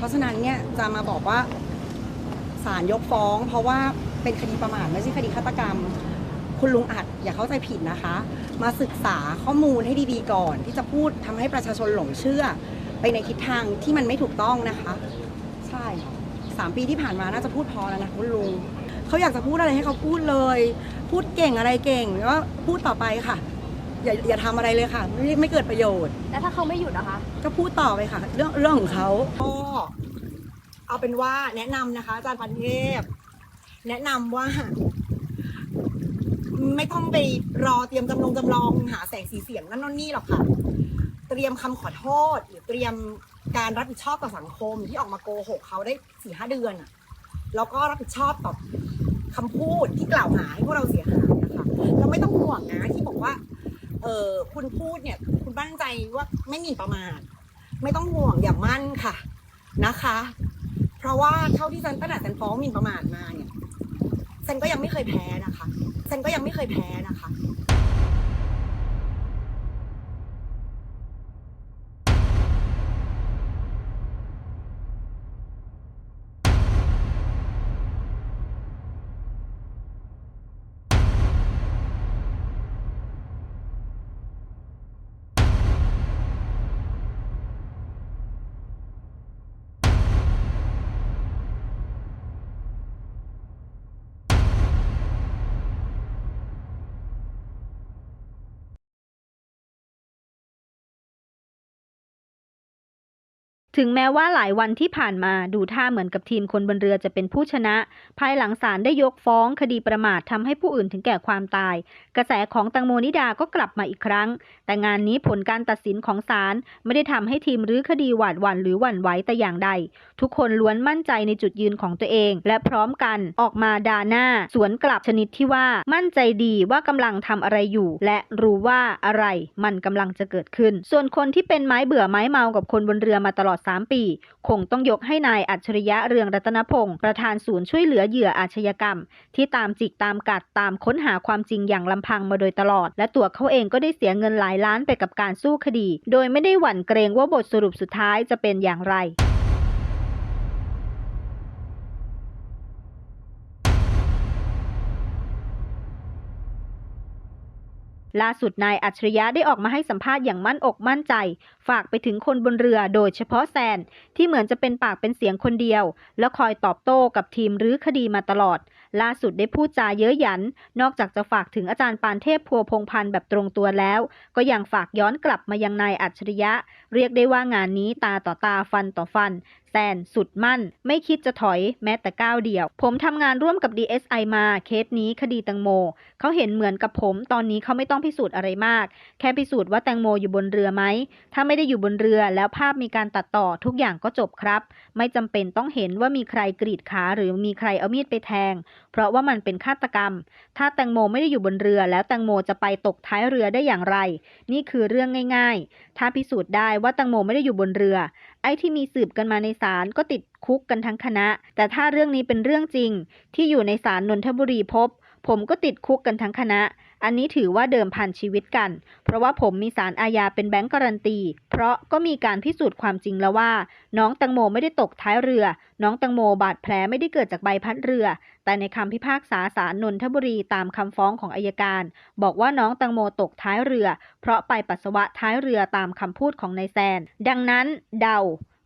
เพราะฉะนั้นเนี่ยจะมาบอกว่าศาลยกฟ้อง เพราะว่าเป็นคดีประมาทไม่ใช่คดีฆาตกรรม คุณลุงอัดอย่าเข้าใจผิดนะคะ มาศึกษาข้อมูลให้ดีๆก่อน ที่จะพูดทำให้ประชาชนหลงเชื่อ ไปในทิศทางที่มันไม่ถูกต้องนะคะ ใช่สามปีที่ผ่านมาน่าจะพูดพอแล้วนะคุณลุงเขาอยากจะพูดอะไรให้เขาพูดเลย พูดเก่งอะไรเก่งแล้วก็พูดต่อไปค่ะ อย่าอย่าทำอะไรเลยค่ะ ไม่ไม่เกิดประโยชน์ แล้วถ้าเขาไม่หยุดนะคะ ก็พูดต่อไปค่ะ เรื่องเรื่องของเขาก็เอาเป็นว่าแนะนำนะคะ อาจารย์พันเทพ แนะนำว่า ไม่ต้องไปรอเตรียมจำลองจำลองหาแสงสีเสียงนั่นนั่นนี่หรอกค่ะ เตรียมคำขอโทษ หรือเตรียมการรับผิดชอบต่อสังคมที่ออกมาโกหกเขาได้สี่ห้าเดือนอะแล้วก็รับผิดชอบต่อคำพูดที่กล่าวหาให้พวกเราเสียหายนะคะเราไม่ต้องห่วงนะที่บอกว่า เออคุณพูดเนี่ย คุณตั้งใจว่าไม่มีประมาทไม่ต้องห่วงอย่ามั่นค่ะนะคะ เพราะว่าเท่าที่ฉันตั้งแต่ฉันฟ้องหมิ่นประมาทมาเนี่ยฉันก็ยังไม่เคยแพ้นะคะฉันก็ยังไม่เคยแพ้นะคะ ถึงแม้ว่าหลายวันที่ผ่านมาดูท่าเหมือนกับทีมคนบนเรือจะเป็นผู้ชนะ ภายหลังศาลได้ยกฟ้องคดีประมาททำให้ผู้อื่นถึงแก่ความตาย กระแสของตังโมนิดาก็กลับมาอีกครั้ง แต่งานนี้ผลการตัดสินของศาลไม่ได้ทำให้ทีมรื้อคดีหวาดหวั่นหรือหวั่นไหวแต่อย่างใด ทุกคนล้วนมั่นใจในจุดยืนของตัวเอง และพร้อมกันออกมาด่าหน้า สวนกลับชนิดที่ว่ามั่นใจดีว่ากำลังทำอะไรอยู่ และรู้ว่าอะไรมันกำลังจะเกิดขึ้น ส่วนคนที่เป็นไม้เบื่อไม้เมากับคนบนเรือมาตลอด3ปี คงต้องยกให้นายอัจฉริยะเรืองรัตนพงศ์ประธานศูนย์ช่วยเหลือเหยื่ออาชญากรรม ที่ตามจิกตามกัดตามค้นหาความจริงอย่างลำพังมาโดยตลอด และตัวเขาเองก็ได้เสียเงินหลายล้านไปกับการสู้คดี โดยไม่ได้หวั่นเกรงว่าบทสรุปสุดท้ายจะเป็นอย่างไร ล่าสุดนายอัจฉริยะได้ออกมาให้สัมภาษณ์อย่างมั่นอกมั่นใจ ฝากไปถึงคนบนเรือโดยเฉพาะแซน ที่เหมือนจะเป็นปากเป็นเสียงคนเดียว แล้วคอยตอบโต้กับทีมรื้อคดีมาตลอด ล่าสุดได้พูดจาเย้ยหยัน นอกจากจะฝากถึงอาจารย์ปานเทพพัวพงพันธ์แบบตรงตัวแล้ว ก็ยังฝากย้อนกลับมายังนายอัจฉริยะ เรียกได้ว่างานนี้ตาต่อตาฟันต่อฟัน แซนสุดมั่น ไม่คิดจะถอยแม้แต่ก้าวเดียว ผมทำงานร่วมกับ DSI มาเคสนี้คดีแตงโม เขาเห็นเหมือนกับผม ตอนนี้เขาไม่ต้องพิสูจน์อะไรมาก แค่พิสูจน์ว่าแตงโมอยู่บนเรือไหม ถ้าไม่ได้อยู่บนเรือแล้วภาพมีการตัดต่อทุกอย่างก็จบครับ ไม่จำเป็นต้องเห็นว่ามีใครกรีดขาหรือมีใครเอามีดไปแทง เพราะว่ามันเป็นฆาตกรรม ถ้าแตงโมไม่ได้อยู่บนเรือ แล้วแตงโมจะไปตกท้ายเรือได้อย่างไร นี่คือเรื่องง่าย ๆ ถ้าพิสูจน์ได้ว่าแตงโมไม่ได้อยู่บนเรือ ไอ้ที่มีสืบกันมาในศาลก็ติดคุกกันทั้งคณะ แต่ถ้าเรื่องนี้เป็นเรื่องจริง ที่อยู่ในศาลนนทบุรีพบ ผมก็ติดคุกกันทั้งคณะ อันนี้ถือว่าเดิมพันชีวิตกัน เพราะว่าผมมีสารอาญาเป็นแบงก์การันตี เพราะก็มีการพิสูจน์ความจริงแล้วว่า น้องตังโมไม่ได้ตกท้ายเรือ น้องตังโมบาดแผลไม่ได้เกิดจากใบพัดเรือ แต่ในคำพิพากษาศาลนนทบุรีตามคำฟ้องของอายการ บอกว่าน้องตังโมตกท้ายเรือ เพราะไปปัสสาวะท้ายเรือตามคำพูดของนายแซน ดังนั้น เดา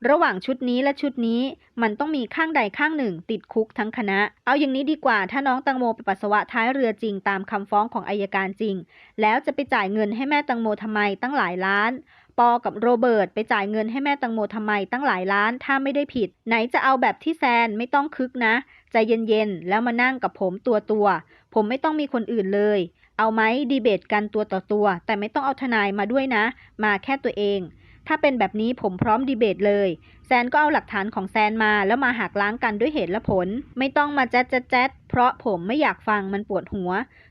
ระหว่างชุดนี้และชุดนี้ มันต้องมีข้างใดข้างหนึ่ง ติดคุกทั้งคณะ เอาอย่างนี้ดีกว่า ถ้าน้องตังโมไปปัสสาวะท้ายเรือจริงตามคำฟ้องของอายการจริง แล้วจะไปจ่ายเงินให้แม่ตังโมทำไมตั้งหลายล้าน ปอกับโรเบิร์ตไปจ่ายเงินให้แม่ตังโมทำไมตั้งหลายล้าน ถ้าไม่ได้ผิด ไหนจะเอาแบบที่แซนไม่ต้องคึกนะใจเย็นๆแล้วมานั่งกับผมตัวตัวผมไม่ต้องมีคนอื่นเลย เอาไหมดีเบตกันตัวต่อตัว แต่ไม่ต้องเอาทนายมาด้วยนะ มาแค่ตัวเอง ถ้าเป็นแบบนี้ผมพร้อมดีเบตเลย แซนก็เอาหลักฐานของแซนมาแล้วมาหักล้างกันด้วยเหตุและผล ไม่ต้องมาแจ๊ดแจ๊ดแจ๊ดเพราะผมไม่อยากฟังมันปวดหัว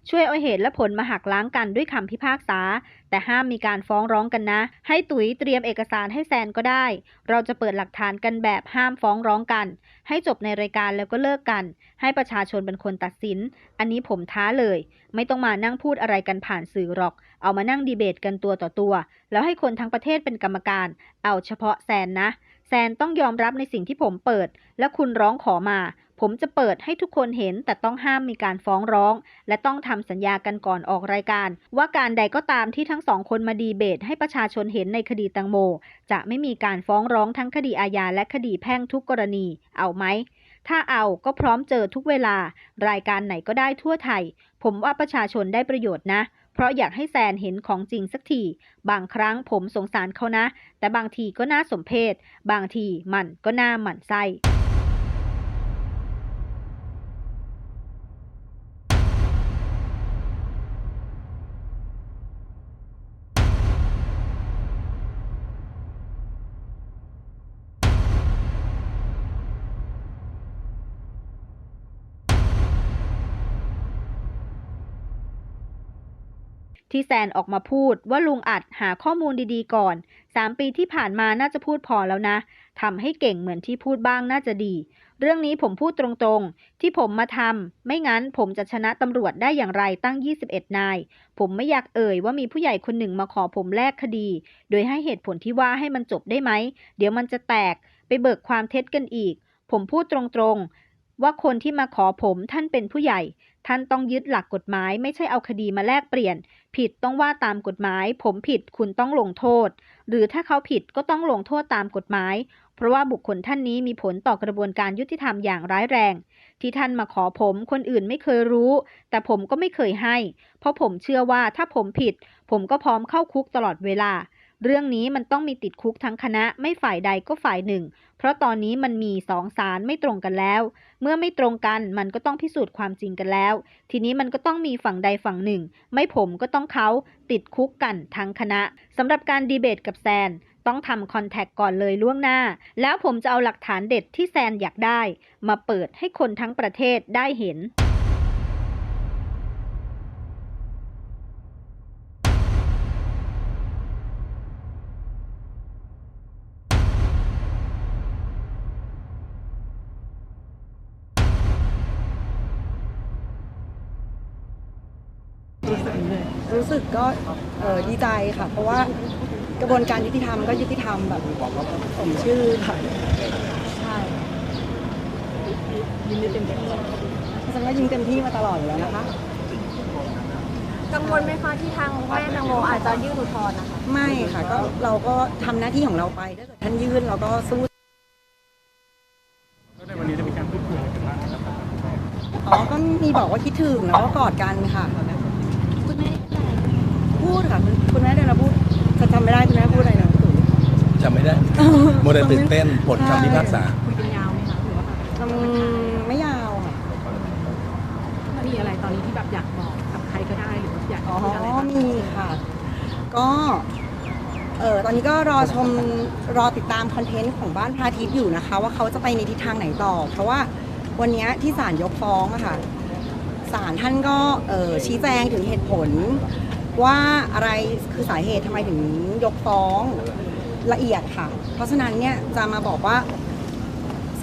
ช่วยเอาเหตุและผลมาหักล้างกันด้วยคำพิพากษา แต่ห้ามมีการฟ้องร้องกันนะ ให้ตุ๋ยเตรียมเอกสารให้แซนก็ได้ เราจะเปิดหลักฐานกันแบบห้ามฟ้องร้องกัน ให้จบในรายการแล้วก็เลิกกัน ให้ประชาชนเป็นคนตัดสิน อันนี้ผมท้าเลย ไม่ต้องมานั่งพูดอะไรกันผ่านสื่อหรอก เอามานั่งดีเบตกันตัวต่อตัว แล้วให้คนทั้งประเทศเป็นกรรมการ เอาเฉพาะแซนนะ แซนต้องยอมรับในสิ่งที่ผมเปิด และคุณร้องขอมา ผมจะเปิดให้ทุกคนเห็น แต่ต้องห้ามมีการฟ้องร้อง และต้องทำสัญญากันก่อนออกรายการ ว่าการใดก็ตามที่ทั้งสองคนมาดีเบต ให้ประชาชนเห็นในคดีตังโม จะไม่มีการฟ้องร้องทั้งคดีอาญาและคดีแพ่งทุกกรณี เอาไหมถ้าเอาก็พร้อมเจอทุกเวลา รายการไหนก็ได้ทั่วไทย ผมว่าประชาชนได้ประโยชน์นะ เพราะอยากให้แซนเห็นของจริงสักที บางครั้งผมสงสารเขานะ แต่บางทีก็น่าสมเพช บางทีมันก็น่าหมั่นไส้ ที่แซนออกมาพูดว่าลุงอัดหาข้อมูลดีๆก่อน 3 ปีที่ผ่านมาน่าจะพูดพอแล้วนะทำให้เก่งเหมือนที่พูดบ้างน่าจะดี เรื่องนี้ผมพูดตรงๆ ที่ผมมาทำไม่งั้นผมจะชนะตำรวจได้อย่างไรตั้ง 21 นาย ผมไม่อยากเอ่ยว่ามีผู้ใหญ่คนหนึ่งมาขอผมแลกคดี โดยให้เหตุผลที่ว่าให้มันจบได้ไหม เดี๋ยวมันจะแตก ไปเบิกความเท็จกันอีก ผมพูดตรงๆ ว่าคนที่มาขอผมท่านเป็นผู้ใหญ่ ท่านต้องยึดหลักกฎหมายไม่ใช่เอาคดีมาแลกเปลี่ยน ผิดต้องว่าตามกฎหมาย ผมผิดคุณต้องลงโทษ หรือถ้าเขาผิดก็ต้องลงโทษตามกฎหมาย เพราะว่าบุคคลท่านนี้มีผลต่อกระบวนการยุติธรรมอย่างร้ายแรง ที่ท่านมาขอผมคนอื่นไม่เคยรู้ แต่ผมก็ไม่เคยให้ เพราะผมเชื่อว่าถ้าผมผิด ผมก็พร้อมเข้าคุกตลอดเวลา เรื่องนี้มันต้องมีติดคุกทั้งคณะไม่ฝ่ายใดก็ฝ่ายหนึ่ง เพราะตอนนี้มันมีสองสารไม่ตรงกันแล้ว เมื่อไม่ตรงกันมันก็ต้องพิสูจน์ความจริงกันแล้ว ทีนี้มันก็ต้องมีฝั่งใดฝั่งหนึ่ง ไม่ผมก็ต้องเขาติดคุกกันทั้งคณะสำหรับการดีเบตกับแซนต้องทำคอนแทคก่อนเลยล่วงหน้า แล้วผมจะเอาหลักฐานเด็ดที่แซนอยากได้ มาเปิดให้คนทั้งประเทศได้เห็น รู้สึกก็เออดีใจค่ะ เพราะว่ากระบวนการยุติธรรมก็ยุติธรรมแบบสมชื่อค่ะใช่ยินดีเต็มที่ฉันก็ยิงเต็มที่มาตลอดอยู่แล้วนะคะกังวลไหมคะที่ทางแม่นางโมอาจจะยื่นอุทธรณ์นะคะไม่ค่ะก็เราก็ทำหน้าที่ของเราไปถ้าเกิดท่านยื่นเราก็สู้แล้วในวันนี้จะมีการพูดคุยอะไรกันบ้างครับอ๋อก็มีบอกว่าคิดถึงแล้วก็กอดกันค่ะคุณแม่ พูดค่ะคุณคุณแม่เดินมาพูดจะจำไม่ได้คุณแม่พูดอะไรนะพี่ตุ๋ยจำไม่ได้โมเดลตื่นเต้นผลคำพิพากษาคุยกันยาวไหมคะหรือว่าอืมไม่ยาวค่ะมีอะไรตอนนี้ที่แบบอยากบอกกับใครก็ได้หรือว่าอยากอ๋อพูดอะไรบ้างมีค่ะ ก็เออตอนนี้ก็รอชมรอติดตามคอนเทนต์ของบ้านพระอาทิตย์อยู่นะคะ ว่าเขาจะไปในทิศทางไหนต่อ เพราะว่าวันเนี้ยที่ศาลยกฟ้องอะค่ะศาลท่านก็เออชี้แจงถึงเหตุผล ว่าอะไรคือสาเหตุทำไมถึงยกฟ้องละเอียดค่ะ เพราะฉะนั้นเนี่ยจะมาบอกว่า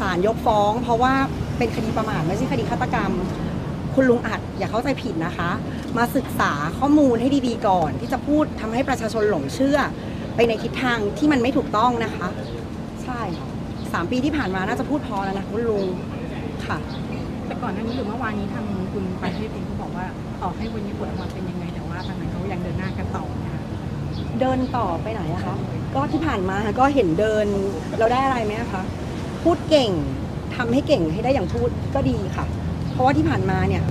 ศาลยกฟ้อง เพราะว่าเป็นคดีประมาทไม่ใช่คดีฆาตกรรม คุณลุงอัดอย่าเข้าใจผิดนะคะ มาศึกษาข้อมูลให้ดีๆก่อน ที่จะพูดทำให้ประชาชนหลงเชื่อ ไปในทิศทางที่มันไม่ถูกต้องนะคะ ใช่ค่ะสามปีที่ผ่านมาน่าจะพูดพอแล้วนะคุณลุงค่ะ แต่ก่อนหน้านี้หรือเมื่อวานนี้ทางคุณไประเทศเองเขาบอกว่าต่อให้วันนี้ผลออกมาเป็นยังไงแต่ ทางนั้นเขายังเดินหน้ากันต่อนะคะเดินต่อไปไหนอะคะก็ที่ผ่านมาก็เห็นเดินเราได้อะไรไหมอะคะพูดเก่งทำให้เก่งให้ได้อย่างพูดก็ดีค่ะ เพราะว่าที่ผ่านมาเนี่ย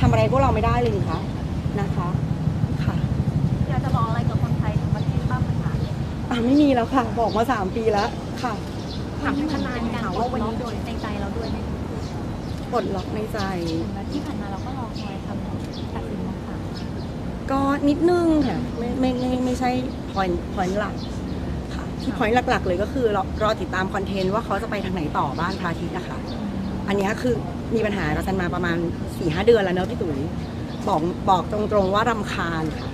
ทำอะไรพวกเราไม่ได้เลยนี่คะนะคะค่ะอยากจะบอกอะไรกับคนไทยทั้งประเทศบ้างไหมคะอะไม่มีแล้วค่ะ บอกมาสามปีแล้วค่ะ ถามทางทนายค่ะว่าวันนี้โดยในใจเราด้วยไหมปลดล็อกในใจ ที่ผ่านมาเราก็รอคอยคำตัดสินของศาล ก็นิดนึงค่ะไม่ไม่ไม่ไม่ใช่ point point หลักค่ะที่ point หลักๆ เลยก็คือรอรอติดตามคอนเทนต์ว่าเขาจะไปทางไหนต่อบ้านพระอาทิตย์นะคะอันเนี้ยคือมีปัญหากับซันมาประมาณ4ี่หเดือนแล้วเนอะพี่ตุ๋ยบอกบอกตรงๆว่ารำคาญค่ะ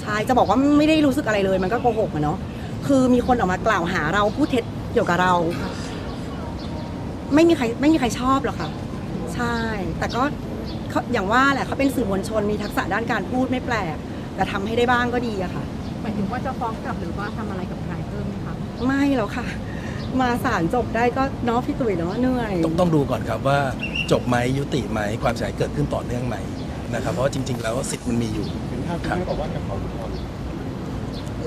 ใช่จะบอกว่าไม่ได้รู้สึกอะไรเลยมันก็โกหกอะเนาะคือมีคนออกมากล่าวหาเราพูดเท็จเกี่ยวกับเรา ไม่มีใครไม่มีใครชอบหรอกค่ะ ใช่ แต่ก็เขาอย่างว่าแหละเขาเป็นสื่อมวลชนมีทักษะด้านการพูดไม่แปลก แต่ทำให้ได้บ้างก็ดีอะค่ะ หมายถึงว่าจะฟ้องกลับหรือว่าทำอะไรกับใครเพิ่มไหมคะไม่แล้วค่ะ มาศาลจบได้ก็เนาะพี่ตุ๋ยเนาะเหนื่อย ต้องต้องดูก่อนครับว่าจบไหมยุติไหมความเสียหายเกิดขึ้นต่อเนื่องไหมนะครับเพราะว่าจริง ๆ แล้วสิทธิ์มันมีอยู่ เห็นท่านคุณแม่บอกว่าจะขออุทธรณ์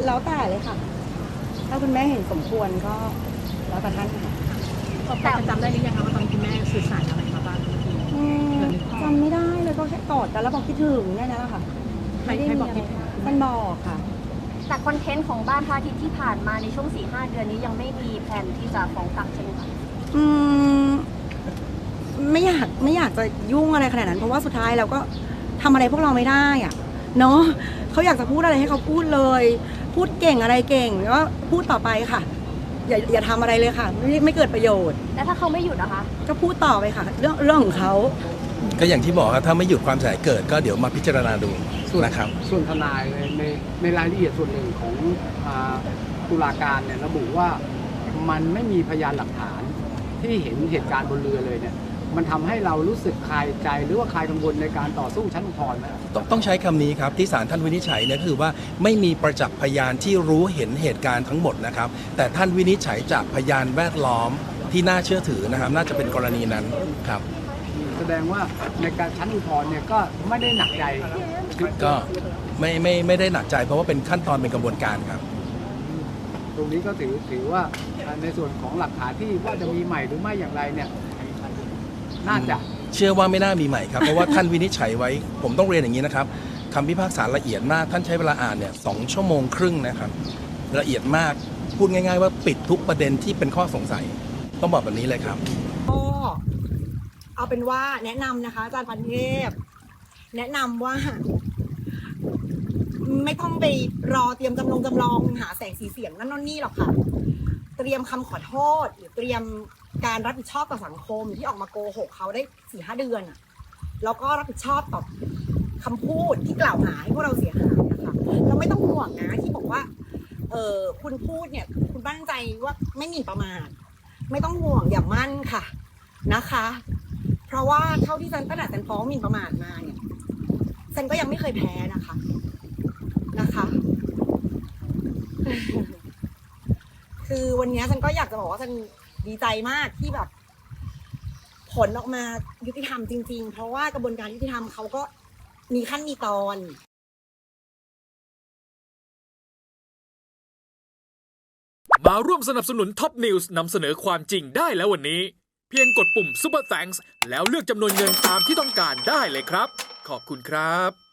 แล้วแต่เลยค่ะ ถ้าคุณแม่เห็นสมควรก็แล้วแต่ท่านค่ะ แต่จำได้หรือยังคะว่าตอนนคุณแม่สื่อสารอะไรมาบ้างเมื่อกี้อืมจำไม่ได้เลยก็แค่กอดกันแล้วบอกคิดถึงแค่นั้นแหละค่ะใครใครบอกคิดถึงมันบอกค่ะ แต่คอนเทนต์ของบ้านพระอาทิตย์ที่ผ่านมาในช่วง 4-5 เดือนนี้ยังไม่มีแผนที่จะฟ้องกลับใช่ไหมคะอืมไม่อยากไม่อยากจะยุ่งอะไรขนาดนั้น เพราะว่าสุดท้ายเราก็ทำอะไรพวกเราไม่ได้อะเนาะเขาอยากจะพูดอะไรให้เขาพูดเลย พูดเก่งอะไรเก่งแล้วก็พูดต่อไปค่ะ อย่าอย่าทำอะไรเลยค่ะ ไม่ไม่เกิดประโยชน์ แล้วถ้าเขาไม่หยุดนะคะ ก็พูดต่อไปค่ะ เรื่องเรื่องของเขา ก็อย่างที่บอกครับถ้าไม่หยุดความเสียหายเกิดก็เดี๋ยวมาพิจารณาดูส่วนนะครับ ส่วนทนายในในในรายละเอียดส่วนหนึ่งของอาตุลาการเนี่ยระบุว่ามันไม่มีพยานหลักฐานที่เห็นเหตุการณ์บนเรือเลยเนี่ย มันทำให้เรารู้สึกคลายใจหรือว่าคลายกังวลในการต่อสู้ชั้นอุทธรณ์ไหมครับต้องต้องใช้คำนี้ครับที่ศาลท่านวินิจฉัยเนี่ยก็คือว่าไม่มีประจักษ์พยานที่รู้เห็นเหตุการณ์ทั้งหมดนะครับ แต่ท่านวินิจฉัยจากพยานแวดล้อมที่น่าเชื่อถือนะครับ น่าจะเป็นกรณีนั้นครับ แสดงว่าในการชั้นอุทธรณ์เนี่ยก็ไม่ได้หนักใจก็ไม่ไม่ไม่ได้หนักใจ เพราะว่าเป็นขั้นตอนเป็นกระบวนการครับตรงนี้ก็ถือถือว่าอ่าในส่วนของหลักฐานที่ว่าจะมีใหม่หรือไม่อย่างไรเนี่ย น่าจะเชื่อว่าไม่น่ามีใหม่ครับ เพราะว่าท่านวินิจฉัยไว้ ผมต้องเรียนอย่างนี้นะครับคำพิพากษาละเอียดมาก ท่านใช้เวลาอ่านเนี่ยสองชั่วโมงครึ่งนะครับ ละเอียดมาก พูดง่าย ๆ ว่าปิดทุกประเด็นที่เป็นข้อสงสัย ต้องบอกแบบนี้เลยครับ ก็เอาเป็นว่าแนะนำนะคะอาจารย์พันเทพ แนะนำว่า ไม่ต้องไปรอเตรียมจำลองจำลองหาแสงสีเสียงนั่นนนนี่หรอกค่ะ เตรียมคำขอโทษ หรือเตรียม การรับผิดชอบต่อสังคมที่ออกมาโกหกเขาได้สี่ห้าเดือนอะแล้วก็รับผิดชอบต่อคำพูดที่กล่าวหาให้พวกเราเสียหายนะคะแล้วไม่ต้องห่วงนะที่บอกว่า เออคุณพูดเนี่ยคุณตั้งใจว่าไม่มีประมาทไม่ต้องห่วงอย่ามั่นค่ะนะคะ เพราะว่าเท่าที่ฉันตั้งแต่ฉันฟ้องมินประมาทมาเนี่ยฉันก็ยังไม่เคยแพ้นะคะนะคะ คือวันนี้ฉันก็อยากจะบอกว่าฉัน ดีใจมากที่แบบ ผลออกมายุติธรรมจริง ๆ เพราะว่ากระบวนการยุติธรรมเขาก็มีขั้นมีตอนมาร่วมสนับสนุนท็อปนิวส์นำเสนอความจริงได้แล้ววันนี้ เพียงกดปุ่ม Super Thanks แล้วเลือกจำนวนเงินตามที่ต้องการได้เลยครับ ขอบคุณครับ